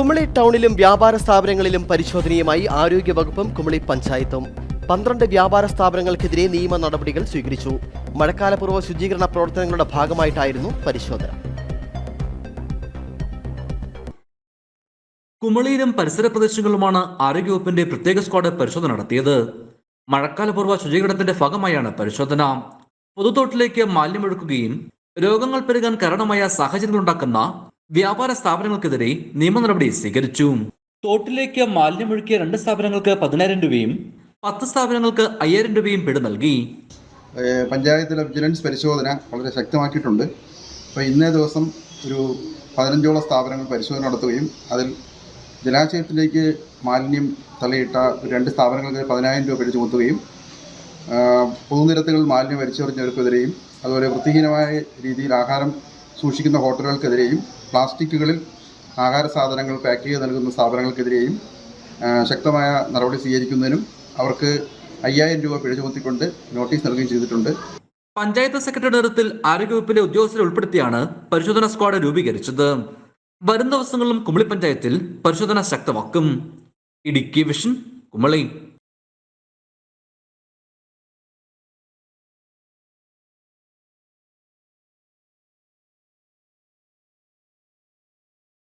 കുമളി ടൗണിലും വ്യാപാര സ്ഥാപനങ്ങളിലും പരിശോധനയുമായി ആരോഗ്യവകുപ്പും കുമളി പഞ്ചായത്തും. പന്ത്രണ്ട് വ്യാപാര സ്ഥാപനങ്ങൾക്കെതിരെ നിയമ നടപടികൾ സ്വീകരിച്ചു. മഴക്കാലപൂർവ ശുചീകരണ പ്രവർത്തനങ്ങളുടെ ഭാഗമായിട്ടായിരുന്നു പരിശോധന. കുമളിയിലും പരിസര പ്രദേശങ്ങളിലുമാണ് ആരോഗ്യവകുപ്പിന്റെ പ്രത്യേക സ്ക്വാഡ് പരിശോധന നടത്തിയത്. മഴക്കാലപൂർവ ശുചീകരണത്തിന്റെ ഭാഗമായാണ് പരിശോധന. പൊതുത്തോട്ടിലേക്ക് മാലിന്യമൊഴുക്കുകയും രോഗങ്ങൾ പെരുകാൻ കാരണമായ സാഹചര്യങ്ങളുണ്ടാക്കുന്ന വ്യാപാര സ്ഥാപനങ്ങൾക്കെതിരെ നിയമ നടപടി സ്വീകരിച്ചു. തോട്ടിലേക്ക് മാലിന്യമൊഴുക്കിയ രണ്ട് സ്ഥാപനങ്ങൾക്ക് പതിനായിരം രൂപയും പത്ത് സ്ഥാപനങ്ങൾക്ക് അയ്യായിരം രൂപയും പിഴ നൽകി. പഞ്ചായത്തിലെ വിജിലൻസ് പരിശോധന വളരെ ശക്തമാക്കിയിട്ടുണ്ട്. അപ്പോൾ ഇന്നേ ദിവസം ഒരു പതിനഞ്ചോളം സ്ഥാപനങ്ങൾ പരിശോധന നടത്തുകയും അതിൽ ജലാശയത്തിലേക്ക് മാലിന്യം തള്ളിയിട്ട രണ്ട് സ്ഥാപനങ്ങൾക്ക് പതിനായിരം രൂപ പിഴ ചുമത്തുകയും പൊതുനിരത്തുകൾ പൊതുനിരത്തുകളിൽ മാലിന്യം വലിച്ചെറിഞ്ഞവർക്കെതിരെയും അതുപോലെ വൃത്തിഹീനമായ രീതിയിൽ ആഹാരം സൂക്ഷിക്കുന്ന ഹോട്ടലുകൾക്കെതിരെയും പ്ലാസ്റ്റിക്കുകളിൽ ആഹാര സാധനങ്ങൾ പാക്ക് ചെയ്ത് നൽകുന്ന സ്ഥാപനങ്ങൾക്കെതിരെയും ശക്തമായ നടപടി സ്വീകരിക്കുന്നതിനും അവർക്ക് അയ്യായിരം രൂപ പിഴ ചുമത്തിക്കൊണ്ട് നോട്ടീസ് നൽകുകയും ചെയ്തിട്ടുണ്ട്. പഞ്ചായത്ത് സെക്രട്ടറി നേതൃത്വത്തിൽ ആരോഗ്യവകുപ്പിലെ ഉദ്യോഗസ്ഥരെ ഉൾപ്പെടുത്തിയാണ് പരിശോധന സ്ക്വാഡ് രൂപീകരിച്ചത്. വരും ദിവസങ്ങളിലും കുമളി പഞ്ചായത്തിൽ പരിശോധന ശക്തമാക്കും. ഇടുക്കി വിഷൻ കുമളി.